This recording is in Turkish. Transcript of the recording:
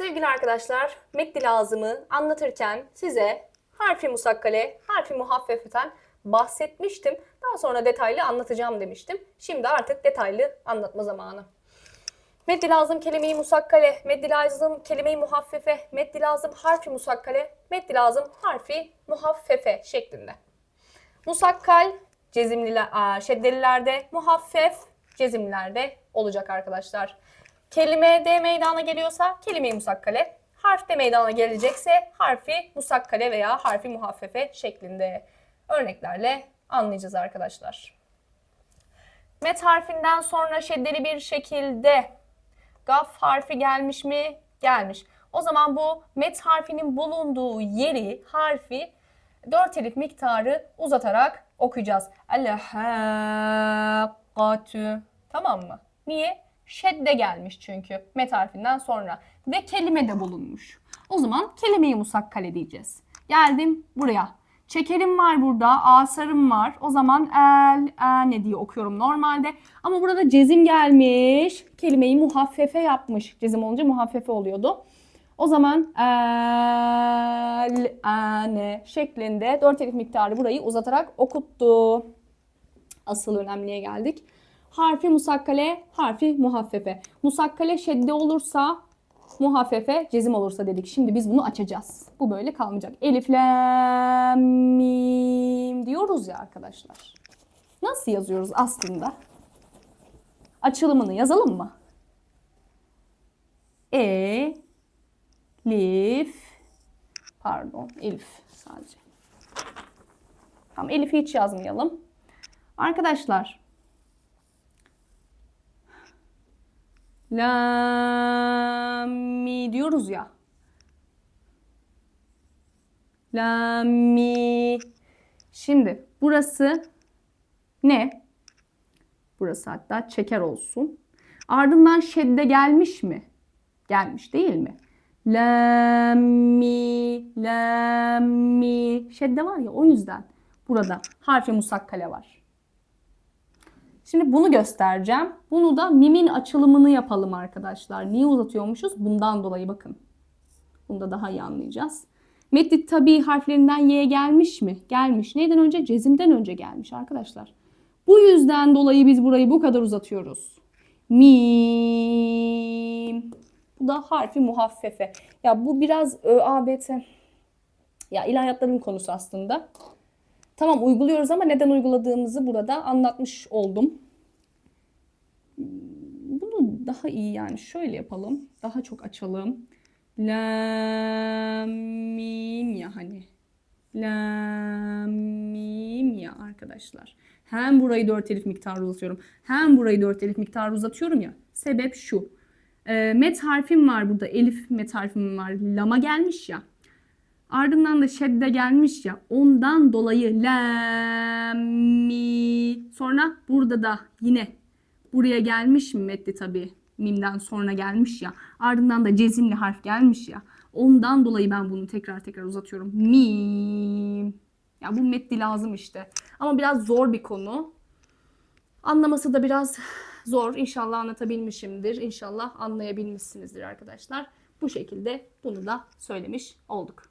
Sevgili arkadaşlar, meddi lazımı anlatırken size harfi musakkale, harfi muhaffefeten bahsetmiştim. Daha sonra detaylı anlatacağım demiştim. Şimdi artık detaylı anlatma zamanı. Meddi lazım kelimeyi musakkale, meddi lazım kelimeyi muhaffefe, meddi lazım harfi musakkale, meddi lazım harfi muhaffefe şeklinde. Musakkal cezimliler, şeddelilerde, muhaffef cezimlilerde olacak arkadaşlar. Kelime de meydana geliyorsa kelime-i musakkale, harf de meydana gelecekse harfi musakkale veya harfi muhaffefe şeklinde örneklerle anlayacağız arkadaşlar. Met harfinden sonra şeddeli bir şekilde gaf harfi gelmiş mi? Gelmiş. O zaman bu met harfinin bulunduğu yeri, harfi 4 elif miktarı uzatarak okuyacağız. El-hakkatü. Tamam mı? Niye? Şedde gelmiş çünkü met harfinden sonra. Ve kelime de bulunmuş. O zaman kelimeyi musakkale diyeceğiz. Geldim buraya. Çekerim var burada, asarım var. O zaman el, ene diye okuyorum normalde. Ama burada cezim gelmiş. Kelimeyi muhaffefe yapmış. Cezim olunca muhaffefe oluyordu. O zaman el, ene şeklinde 4 elif miktarı burayı uzatarak okuttu. Asıl önemliye geldik. Harfi musakkale, harfi muhaffefe. Musakkale şedde olursa, muhaffefe cezim olursa dedik. Şimdi biz bunu açacağız. Bu böyle kalmayacak. Elif, lam, mim diyoruz ya arkadaşlar. Nasıl yazıyoruz aslında? Açılımını yazalım mı? E, lif, pardon elif sadece. Tamam Elif'i hiç yazmayalım. Arkadaşlar La mi diyoruz ya. La mi. Şimdi burası ne? Burası hatta çeker olsun. Ardından şedde gelmiş mi? Gelmiş değil mi? La mi, la mi. Şedde var ya o yüzden burada harfi musakkale var. Şimdi bunu göstereceğim. Bunu da mimin açılımını yapalım arkadaşlar. Niye uzatıyormuşuz? Bundan dolayı bakın. Bunu da daha iyi anlayacağız. Meddi tabi harflerinden y'ye gelmiş mi? Gelmiş. Neyden önce? Cezimden önce gelmiş arkadaşlar. Bu yüzden dolayı biz burayı bu kadar uzatıyoruz. Mim. Bu da harfi muhaffefe. Ya bu biraz ÖABT. Ya ilahiyatların konusu aslında. Tamam uyguluyoruz ama neden uyguladığımızı burada anlatmış oldum. Bunu daha iyi yani şöyle yapalım. Daha çok açalım. La mim ya hani. La mim ya arkadaşlar. Hem burayı 4 elif miktarı uzatıyorum. Hem burayı 4 elif miktarı uzatıyorum ya. Sebep şu. E, met harfim var burada. Elif met harfim var. Lama gelmiş ya. Ardından da şedde gelmiş ya. Ondan dolayı la mi. Sonra burada da yine buraya gelmiş mi metli tabi. Mimden sonra gelmiş ya. Ardından da cezimli harf gelmiş ya. Ondan dolayı ben bunu tekrar tekrar uzatıyorum. Mim. Ya bu metli lazım işte. Ama biraz zor bir konu. Anlaması da biraz zor. İnşallah anlatabilmişimdir. İnşallah anlayabilmişsinizdir arkadaşlar. Bu şekilde bunu da söylemiş olduk.